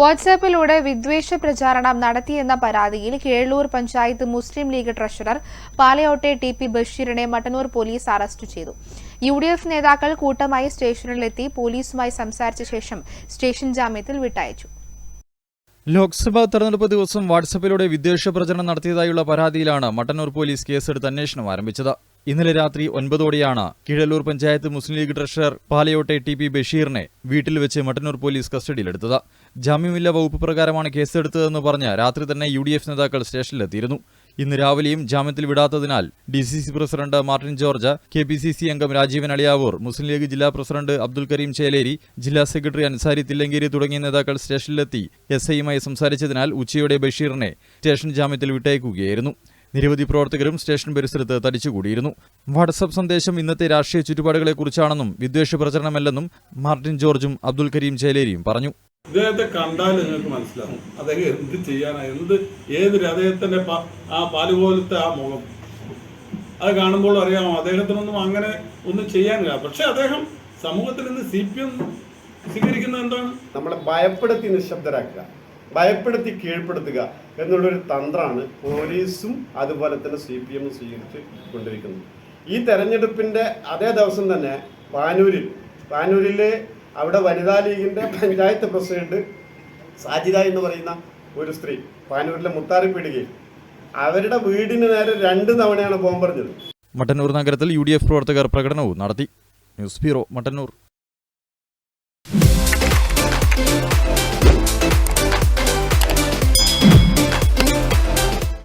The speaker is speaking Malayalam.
വാട്സാപ്പിലൂടെ വിദ്വേഷ പ്രചാരണം നടത്തിയെന്ന പരാതിയിൽ കേളൂർ പഞ്ചായത്ത് മുസ്ലിം ലീഗ് ട്രഷറർ പാലയോട്ടെ ടി പി ബഷീറിനെ മട്ടന്നൂർ പോലീസ് അറസ്റ്റ് ചെയ്തു. യു ഡി എഫ് നേതാക്കൾ കൂട്ടമായി സ്റ്റേഷനിലെത്തി പോലീസുമായി സംസാരിച്ച ശേഷം സ്റ്റേഷൻ ജാമ്യത്തിൽ വിട്ടയച്ചു. ലോക്സഭാ തെരഞ്ഞെടുപ്പ് ദിവസം വാട്സപ്പിലൂടെ വിദ്വേഷ പ്രചരണം നടത്തിയതായുള്ള പരാതിയിലാണ് മട്ടന്നൂർ പോലീസ് കേസെടുത്ത് അന്വേഷണം ആരംഭിച്ചത്. ഇന്നലെ രാത്രി ഒൻപതോടെയാണ് കീഴല്ലൂർ പഞ്ചായത്ത് മുസ്ലിം ലീഗ് ട്രഷറർ പാലയോട്ടെ ടി പി ബഷീറിനെ വീട്ടിൽ വെച്ച് മട്ടന്നൂർ പോലീസ് കസ്റ്റഡിയിലെടുത്തത്. ജാമ്യമില്ല വകുപ്പ് പ്രകാരമാണ് കേസെടുത്തതെന്ന് പറഞ്ഞ് രാത്രി തന്നെ യു ഡി എഫ് നേതാക്കൾ സ്റ്റേഷനിലെത്തിയിരുന്നു. ഇന്ന് രാവിലെയും ജാമ്യത്തിൽ വിടാത്തതിനാൽ D C C president Martin George K P C C അംഗം രാജീവൻ അളിയാവൂർ മുസ്ലിം ലീഗ് ജില്ലാ പ്രസിഡന്റ് അബ്ദുൽ കരീം ചേലേരി ജില്ലാ സെക്രട്ടറി അൻസാരി തില്ലങ്കേരി തുടങ്ങിയ നേതാക്കൾ സ്റ്റേഷനിലെത്തി എസ് ഐയുമായി സംസാരിച്ചതിനാൽ ഉച്ചയോടെ ബഷീറിനെ സ്റ്റേഷൻ ജാമ്യത്തിൽ വിട്ടയക്കുകയായിരുന്നു നിരവധി പ്രവർത്തകരും സ്റ്റേഷൻ പരിസരത്ത് തടിച്ചുകൂടിയിരുന്നു. വാട്സപ്പ് സന്ദേശം ഇന്നത്തെ രാഷ്ട്രീയ ചുറ്റുപാടുകളെക്കുറിച്ചാണെന്നും വിദ്വേഷ പ്രചരണമല്ലെന്നും മാർട്ടിൻ ജോർജും അബ്ദുൽ കരീം ചേലേരിയും പറഞ്ഞു. ഇദ്ദേഹത്തെ കണ്ടാൽ നിങ്ങൾക്ക് മനസ്സിലാവും. അദ്ദേഹം എന്ത് ചെയ്യാനാ? എന്ത് ഏതൊരു അദ്ദേഹത്തിന്റെ ആ പാൽ പോലത്തെ ആ മുഖം. അത് കാണുമ്പോൾ അറിയാമോ? അദ്ദേഹത്തിനൊന്നും അങ്ങനെ ഒന്നും ചെയ്യാൻ ചെയ്യാനില്ല. പക്ഷെ അദ്ദേഹം സമൂഹത്തിൽ നിന്ന് സി പി എം സ്വീകരിക്കുന്നത് എന്താണ്? നമ്മളെ ഭയപ്പെടുത്തി നിശബ്ദരാക്കുക. ഭയപ്പെടുത്തി കീഴ്പ്പെടുത്തുക എന്നുള്ളൊരു തന്ത്രമാണ് പോലീസും അതുപോലെ തന്നെ സി പി എമ്മും സ്വീകരിച്ച് കൊണ്ടിരിക്കുന്നത്. ഈ തെരഞ്ഞെടുപ്പിന്റെ അതേ ദിവസം തന്നെ പാനൂരിൽ പാനൂരിൽ അവിടെ വനിതാ ലീഗിന്റെ പഞ്ചായത്ത് പ്രസിഡന്റ് സാജിദ എന്ന് പറയുന്ന ഒരു സ്ത്രീ പാനൂരിലെ മുത്താറിപ്പീടികയിൽ അവരുടെ വീടിന് നേരെ രണ്ട് തവണയാണ് ബോംബെറിഞ്ഞത്. മട്ടന്നൂർ നഗരത്തിൽ യു ഡി എഫ് പ്രവർത്തകർ പ്രകടനവും നടത്തി. News bureau Mattannur.